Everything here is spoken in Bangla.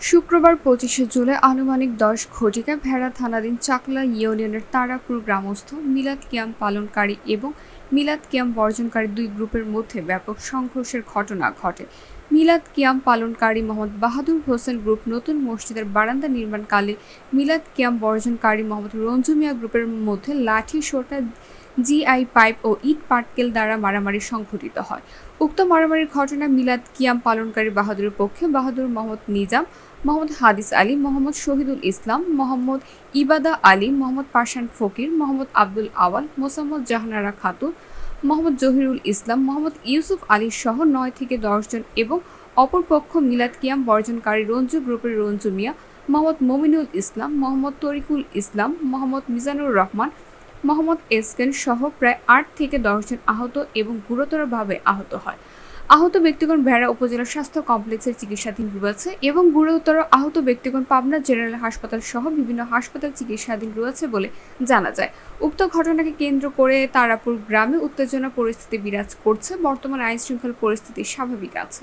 শুক্রবার পঁচিশে জুলাই আনুমানিক দশ ঘটিকা ভেড়া থানাধীন চাকলা ইউনিয়নের তারাপুর গ্রামস্থ মিলাদ ক্যাম্প পালনকারী এবং মিলাদ ক্যাম্প বর্জনকারী দুই গ্রুপের মধ্যে ব্যাপক সংঘর্ষের ঘটনা ঘটে। মিলাদ ক্যাম্প পালনকারী মোহাম্মদ বাহাদুর হোসেন গ্রুপ নতুন মসজিদের বারান্দা নির্মাণকালে মিলাদ ক্যাম্প বর্জনকারী মোহাম্মদ রঞ্জু মিয়া গ্রুপের মধ্যে লাঠি সোটা জিআই পাইপ ও ইট পাটকেল দ্বারা মারামারি সংঘটিত হয়। উক্ত মারামারির ঘটনা মিলাদ কিয়াম পালনকারী বাহাদুরের পক্ষে বাহাদুর মোহাম্মদ নিজাম, মোহাম্মদ হাদিস আলী, মোহাম্মদ শহীদুল ইসলাম, মোহাম্মদ ইবাদা আলী, মোহাম্মদ পাশান ফকির, মোহাম্মদ আব্দুল আওয়াল, মোসাম্মদ জাহানারা খাতুন, মোহাম্মদ জহিরুল ইসলাম, মোহাম্মদ ইউসুফ আলী সহ নয় থেকে দশজন এবং অপরপক্ষ মিলাদ কিয়াম বর্জনকারী রঞ্জু গ্রুপের রঞ্জু মিয়া, মোহাম্মদ মমিনুল ইসলাম, মোহাম্মদ তরিকুল ইসলাম, মোহাম্মদ মিজানুর রহমান মোহাম্মদ এসকেন সহ প্রায় আট থেকে দশজন আহত এবং গুরুতরভাবে আহত হয়। আহত ব্যক্তিগণ ভেড়া উপজেলা স্বাস্থ্য কমপ্লেক্সের চিকিৎসাধীন রয়েছে এবং গুরুতর আহত ব্যক্তিগণ পাবনা জেনারেল হাসপাতাল সহ বিভিন্ন হাসপাতাল চিকিৎসাধীন রয়েছে বলে জানা যায়। উক্ত ঘটনাকে কেন্দ্র করে তারাপুর গ্রামে উত্তেজনা পরিস্থিতি বিরাজ করছে। বর্তমান আইন শৃঙ্খলা পরিস্থিতি স্বাভাবিক আছে।